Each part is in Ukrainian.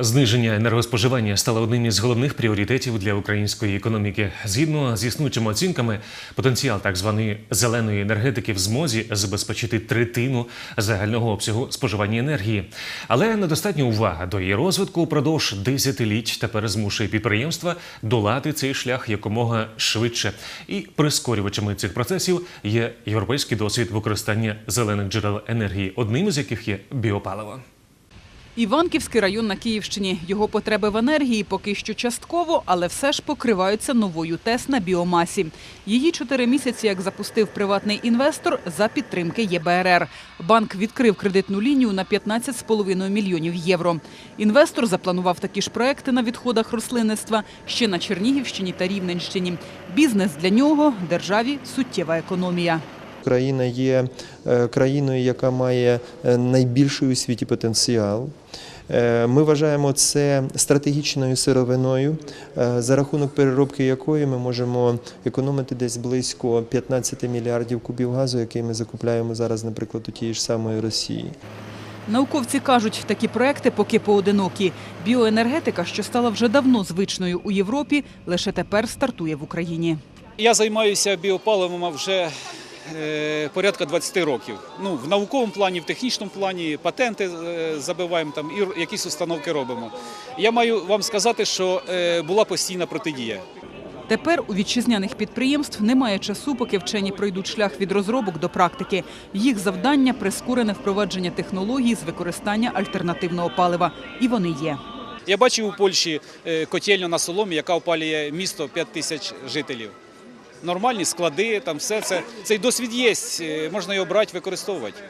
Зниження енергоспоживання стало одним із головних пріоритетів для української економіки. Згідно з існуючими оцінками, потенціал так званої зеленої енергетики в змозі забезпечити третину загального обсягу споживання енергії. Але недостатня увага до її розвитку упродовж десятиліть тепер змушує підприємства долати цей шлях якомога швидше. І прискорювачами цих процесів є європейський досвід використання зелених джерел енергії, одним із яких є біопаливо. Іванківський район на Київщині. Його потреби в енергії поки що частково, але все ж покриваються новою ТЕС на біомасі. Її чотири місяці як запустив приватний інвестор за підтримки ЄБРР. Банк відкрив кредитну лінію на 15,5 мільйонів євро. Інвестор запланував такі ж проекти на відходах рослинництва ще на Чернігівщині та Рівненщині. Бізнес для нього державі суттєва економія. Україна є е, країною, яка має е, найбільший у світі потенціал. Е, Ми вважаємо це стратегічною сировиною, за рахунок переробки якої ми можемо економити десь близько 15 мільярдів кубів газу, який ми закупляємо зараз, наприклад, у тієї ж самої Росії. Науковці кажуть, такі проекти поки поодинокі. Біоенергетика, що стала вже давно звичною у Європі, лише тепер стартує в Україні. Я займаюся біопаливом вже порядка 20 років. Ну, в науковому плані, в технічному плані, патенти е, забиваємо там і якісь установки робимо. Я маю вам сказати, що е, була постійна протидія. Тепер у вітчизняних підприємств немає часу, поки вчені пройдуть шлях від розробок до практики. Їх завдання прискорене впровадження технологій з використання альтернативного палива. І вони є. Я бачив у Польщі е, котельню на соломі, яка опалює місто 5 тисяч жителів. Нормальні склади, там все це. Цей досвід є, е, можна його брати, використовувати.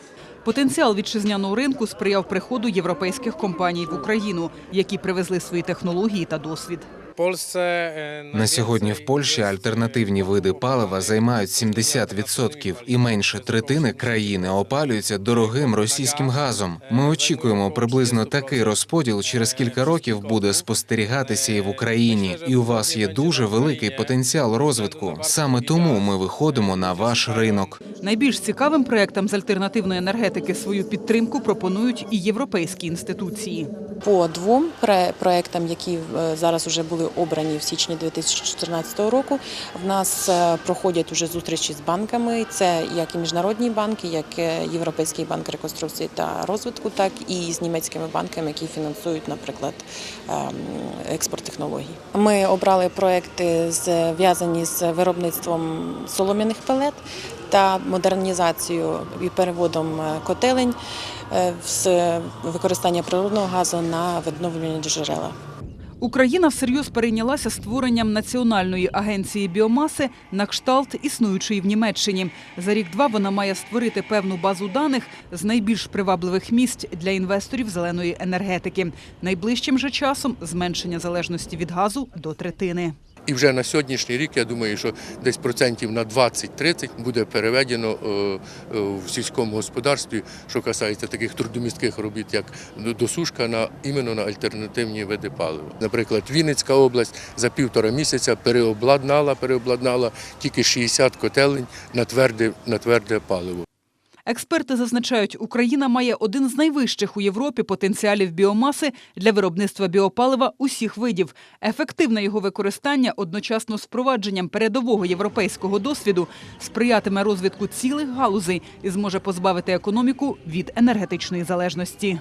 Потенціал вітчизняного ринку сприяв приходу європейських компаній в Україну, які привезли свої технології та досвід. E, На сьогодні в Польщі альтернативні види палива займають 70% і менше третини країни опалюються дорогим російським газом. Ми очікуємо приблизно такий розподіл через кілька років буде спостерігатися і в Україні. І у вас є дуже великий потенціал розвитку. Саме тому ми виходимо на ваш ринок. Найбільш цікавим проектам з альтернативної енергетики свою підтримку пропонують і європейські інституції. По двом проектам, які е, зараз вже були обрані в січні 2014 року, в нас е, проходять уже зустрічі з банками. Це як і міжнародні банки, як е, Європейський банк реконструкції та розвитку, так і з німецькими банками, які фінансують, наприклад, ем, експорт технологій. Ми обрали проекти зв'язані з виробництвом солом'яних пелет та модернізацією і переводом е, котелень з використання природного газу на відновлювальні джерела. Україна всерйоз перейнялася створенням національної агенції біомаси на кшталт існуючої в Німеччині. За рік-два вона має створити певну базу даних з найбільш привабливих місць для інвесторів зеленої енергетики. Найближчим же часом зменшення залежності від газу до третини. І вже на сьогоднішній рік я думаю, що десь процентів на 20-30 буде переведено е, е, в сільському господарстві, що касається таких трудомістких робіт, як досушка, на іменно на альтернативні види палива. Наприклад, Вінницька область за півтора місяця переобладнала, переобладнала тільки 60 котелень на тверде, на тверде паливо. Експерти зазначають, Україна має один з найвищих у Європі потенціалів біомаси для виробництва біопалива усіх видів. Ефективне його використання одночасно з впровадженням передового європейського досвіду сприятиме розвитку цілих галузей і зможе позбавити економіку від енергетичної залежності.